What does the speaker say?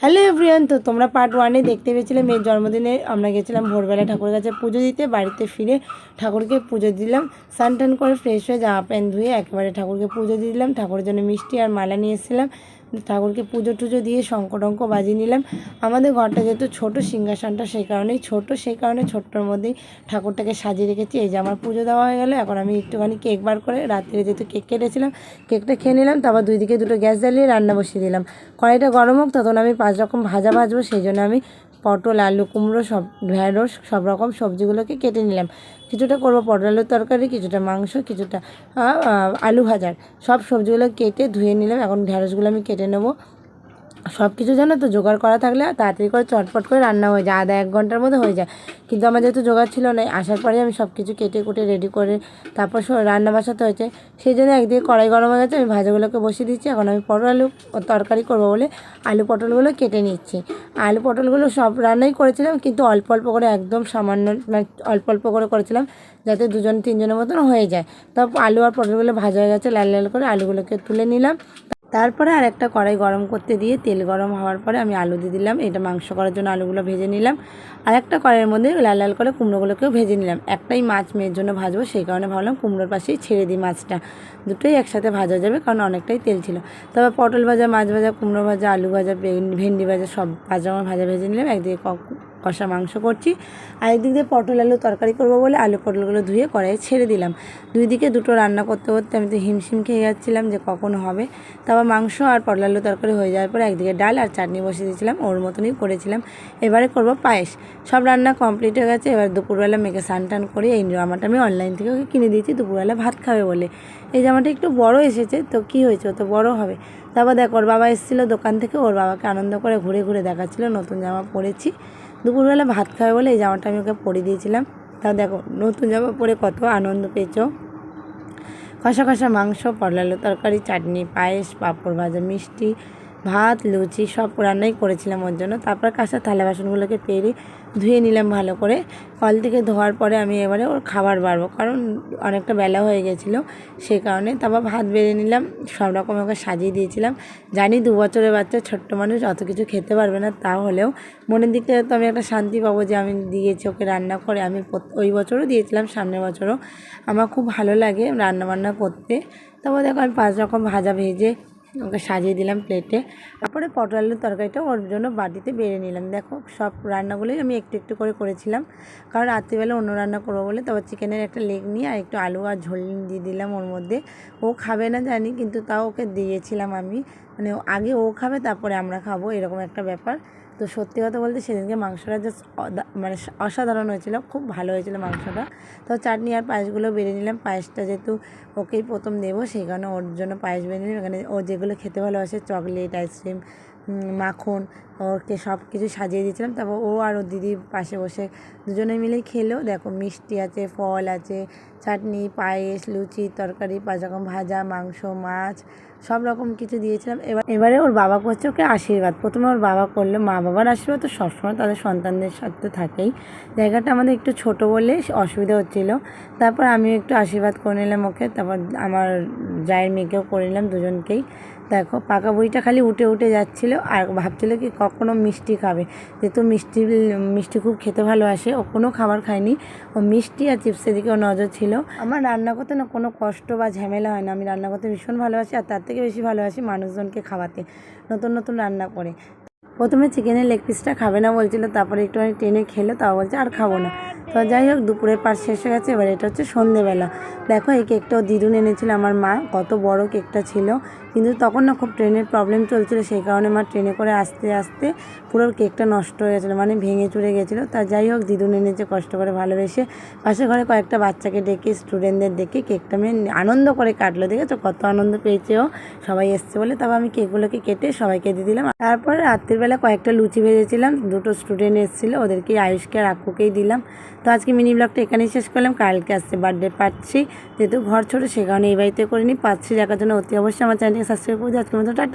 Hello everyone তো তোমরা part ওয়ানে দেখতে পেয়েছিলে মেয়ের জন্মদিনে। আমরা গেছিলাম ভোরবেলা ঠাকুরের কাছে পুজো দিতে, বাড়িতে ফিরে ঠাকুরকে পুজো দিলাম। স্নান টান করে ফ্রেশ হয়ে জামা প্যান্ট ধুয়ে একেবারে ঠাকুরকে পুজো দিয়ে দিলাম। ঠাকুরের জন্য মিষ্টি আর মালা নিয়ে এসেছিলাম। ঠাকুরকে পুজো টুজো দিয়ে শঙ্খ টঙ্ক বাজিয়ে নিলাম। আমাদের ঘরটা যেহেতু ছোটো, সিংহাসনটা সেই কারণেই ছোট, সেই কারণে ছোট্টর মধ্যেই ঠাকুরটাকে সাজিয়ে রেখেছি। এই যে আমার পুজো দেওয়া হয়ে গেলো, এখন আমি একটুখানি কেক বার করে রাত্রে যেহেতু কেক কেটেছিলাম, কেকটা খেয়ে নিলাম, তারপর দুই দিকে দুটো গ্যাস জ্বালিয়ে রান্না বসিয়ে দিলাম। কড়াইটা গরম হোক তখন আমি পাঁচ রকম ভাজা ভাজবো, সেই জন্য আমি পটল, আলু, কুমড়ো, সব ঢ্যাঁড়স, সব রকম সবজিগুলোকে কেটে নিলাম। কিছুটা করব পটল, আলুর তরকারি, কিছুটা মাংস, কিছুটা আলু ভাজার। সব সবজিগুলো কেটে ধুয়ে নিলাম। এখন ঢ্যাঁড়সগুলো আমি কেটে নেব। সব কিছু জানো তো, জোগাড় করা থাকলে তাড়াতাড়ি করে চটপট করে রান্না হয়ে যায়, আধা এক ঘণ্টার মধ্যে হয়ে যায়। কিন্তু আমার যেহেতু জোগাড় ছিল না, আসার পরে আমি সব কিছু কেটে কুটে রেডি করে তারপর রান্না বসাতে হয়েছে। সেই জন্য একদিকে কড়াই গরম হয়ে গেছে, আমি ভাজাগুলোকে বসিয়ে দিচ্ছি। এখন আমি পটল আলু তরকারি করব বলে আলু পটলগুলো কেটে নিচ্ছি। আলু পটলগুলো সব রান্নাই করেছিলাম, কিন্তু অল্প অল্প করে একদম সামান্য মানে অল্প অল্প করে করেছিলাম, যাতে দুজন তিনজনের মতন হয়ে যায়। তারপর আলু আর পটলগুলো ভাজা হয়ে গেছে, লাল লাল করে আলুগুলোকে তুলে নিলাম। তারপরে আর একটা কড়াই গরম করতে দিয়ে তেল গরম হওয়ার পরে আমি আলু দিয়ে দিলাম। এটা মাংস করার জন্য আলুগুলো ভেজে নিলাম। আর একটা কড়াইয়ের মধ্যে লাল লাল করে কুমড়োগুলোকেও ভেজে নিলাম। একটাই মাছ মেয়ের জন্য ভাজবো, সেই কারণে ভাবলাম কুমড়োর পাশেই ছেড়ে দিই মাছটা। দুটোই একসাথে ভাজা যাবে, কারণ অনেকটাই তেল ছিল। তবে পটল ভাজা, মাছ ভাজা, কুমড়ো ভাজা, আলু ভাজা ভেন্ডি ভাজা সব ভাজা আমার ভাজা ভেজে নিলাম। একদিকে কষা মাংস করছি। আর একদিক দিয়ে পটল আলু তরকারি করব বলে আলু পটলগুলো ধুয়ে কড়াইয়ে ছেড়ে দিলাম। দুই দিকে দুটো রান্না করতে করতে আমি তো হিমশিম খেয়ে যাচ্ছিলাম যে কখন হবে। তারপর মাংস আর পটল আলু তরকারি হয়ে যাওয়ার পরে একদিকে ডাল আর চাটনি বসিয়ে দিয়েছিলাম, ওর মতনই করেছিলাম। এবারে করব পায়েস। সব রান্না কমপ্লিট হয়ে গেছে, এবার দুপুরবেলা মেয়েকে স্নান টান করে এই জামাটা আমি অনলাইন থেকে ওকে কিনে দিয়েছি, দুপুরবেলা ভাত খাবে বলে। এই জামাটা একটু বড় এসেছে, তো কি হয়েছে? তো বড় হবে। তারপর দেখ, ওর বাবা এসেছিল দোকান থেকে, ওর বাবাকে আনন্দ করে ঘুরে ঘুরে দেখাচ্ছিল, নতুন জামা পরেছি। দুপুরবেলা ভাত খাবে বলে এই জামাটা আমি ওকে পরে দিয়েছিলাম। তা দেখো, নতুন জামা পরে কত আনন্দ পেয়েছ। কষা কষা মাংস পড়লালো তরকারি, চাটনি, পায়েস, পাঁপড় ভাজা, মিষ্টি ভাত, লুচি সব রান্নাই করেছিলাম ওর জন্য। তারপর কাঁচা থালা বাসনগুলোকে পেরে ধুয়ে নিলাম ভালো করে। কল থেকে ধোয়ার পরে আমি এবারে ওর খাবার বাড়বো, কারণ অনেকটা বেলা হয়ে গেছিল সেই কারণে। তারপর ভাত বেড়ে নিলাম, সব রকম ওকে সাজিয়ে দিয়েছিলাম। জানি দু বছরের বাচ্চা, ছোট্ট মানুষ, অত কিছু খেতে পারবে না তাহলেও মনের দিক থেকে তো আমি একটা শান্তি পাবো যে আমি দিয়েছি ওকে রান্না করে। আমি ওই বছরও দিয়েছিলাম, সামনের বছরও। আমার খুব ভালো লাগে রান্না বান্না করতে। তারপর দেখো আমি পাঁচ রকম ভাজা ভেজে ওকে সাজিয়ে দিলাম প্লেটে তারপরে পটল আলুর তরকারিটা ওর জন্য বাটিতে বেড়ে নিলাম। দেখো, সব রান্নাগুলোই আমি একটু একটু করে করেছিলাম। কারণ রাত্রিবেলা অন্য রান্না করব বলে তারপর চিকেনের একটা লেগ নিয়ে আর একটু আলু আর ঝোল দিয়ে দিলাম ওর মধ্যে। ও খাবে না জানি, কিন্তু তাও ওকে দিয়েছিলাম আমি। মানে আগে ও খাবে, তারপরে আমরা খাব, এরকম একটা ব্যাপার। তো সত্যি কথা বলতে সেদিনকে মাংসটা জাস্ট মানে অসাধারণ হয়েছিল, খুব ভালো হয়েছিল মাংসটা। তো চাটনি আর পায়েসগুলো বেড়ে নিলাম, পায়েসটা যেহেতু ওকেই প্রথম দেবো, সেই কারণে ওর জন্য পায়েস বেড়ে নিলাম। এখানে ও যেগুলো খেতে ভালোবাসে, চকলেট, আইসক্রিম মাখন, ওকে সব কিছু সাজিয়ে দিয়েছিলাম। তারপর ও আর ওর দিদি পাশে বসে দুজনে মিলেই খেলো। দেখো মিষ্টি আছে, ফল আছে চাটনি, পায়েস, লুচি, তরকারি পাঁচ রকম ভাজা, মাংস, মাছ, সব রকম কিছু দিয়েছিলাম। এবার এবারে ওর বাবা করছে ওকে আশীর্বাদ। প্রথমে ওর বাবা করল, মা বাবার আশীর্বাদ তো সবসময় তাদের সন্তানদের সাথে থাকেই। জায়গাটা আমাদের একটু ছোট বলে অসুবিধা হচ্ছিল। তারপর আমিও একটু আশীর্বাদ করে নিলাম ওকে। তারপর আমার জায়ের মেয়েকেও করে নিলাম দুজনকেই। দেখো, পাকা বইটা খালি উঠে উঠে যাচ্ছিল আর ভাবছিল কি কখনো মিষ্টি খাবে। যেহেতু মিষ্টি মিষ্টি খুব খেতে ভালোবাসে, ও কোনো খাবার খায়নি। ও মিষ্টি আর চিপসের দিকে ও নজর ছিল আমার রান্না করতে না কোনো কষ্ট বা ঝামেলা হয় না। আমি রান্না করতে ভীষণ ভালোবাসি আর তার থেকে বেশি ভালোবাসি মানুষজনকে খাওয়াতে। নতুন নতুন রান্না করে। প্রথমে চিকেনের লেগ পিসটা খাবে না বলছিল, তারপরে একটুখানি টেনে খেলো, তাও বলছে আর খাব না। তো যাই হোক, দুপুরের পার শেষ হয়ে গেছে, এবার এটা হচ্ছে সন্ধেবেলা। দেখো, এই কেকটাও দিদুন এনেছিল আমার মা, কত বড় কেকটা ছিল। কিন্তু তখন না খুব ট্রেনের প্রবলেম চলছিল, সেই কারণে মা ট্রেনে করে আসতে আসতে পুরো কেকটা নষ্ট হয়ে গেছিল মানে ভেঙে চুরে গেছিল। তা যাই হোক, দিদুন এনেছে কষ্ট করে ভালোবেসে। পাশে ঘরে কয়েকটা বাচ্চাকে ডেকে স্টুডেন্টদের ডেকে কেকটা আমি আনন্দ করে কাটলো, দেখেছ? কত আনন্দ পেয়েছে ও। সবাই এসছে বলে, তারপর আমি কেকগুলোকে কেটে সবাইকে দিয়ে দিলাম। তারপরে রাত্রিবেলা কয়েকটা লুচি ভেজেছিলাম, দুটো স্টুডেন্ট এসেছিল, ওদেরকে আয়ুষকে আর আকুকেই দিলাম। তো আজকে মিনি ব্লগটা এখানেই শেষ করলাম, কালকে আসছে বার্থডে পাচ্ছি যেহেতু ঘর ছোটো, সে কারণে এই বাড়িতে করে নিই পাচ্ছি, দেখার জন্য অতি অবশ্যই আমার চ্যানেলকে সাবস্ক্রাইব করে আজকের মতো টাটা।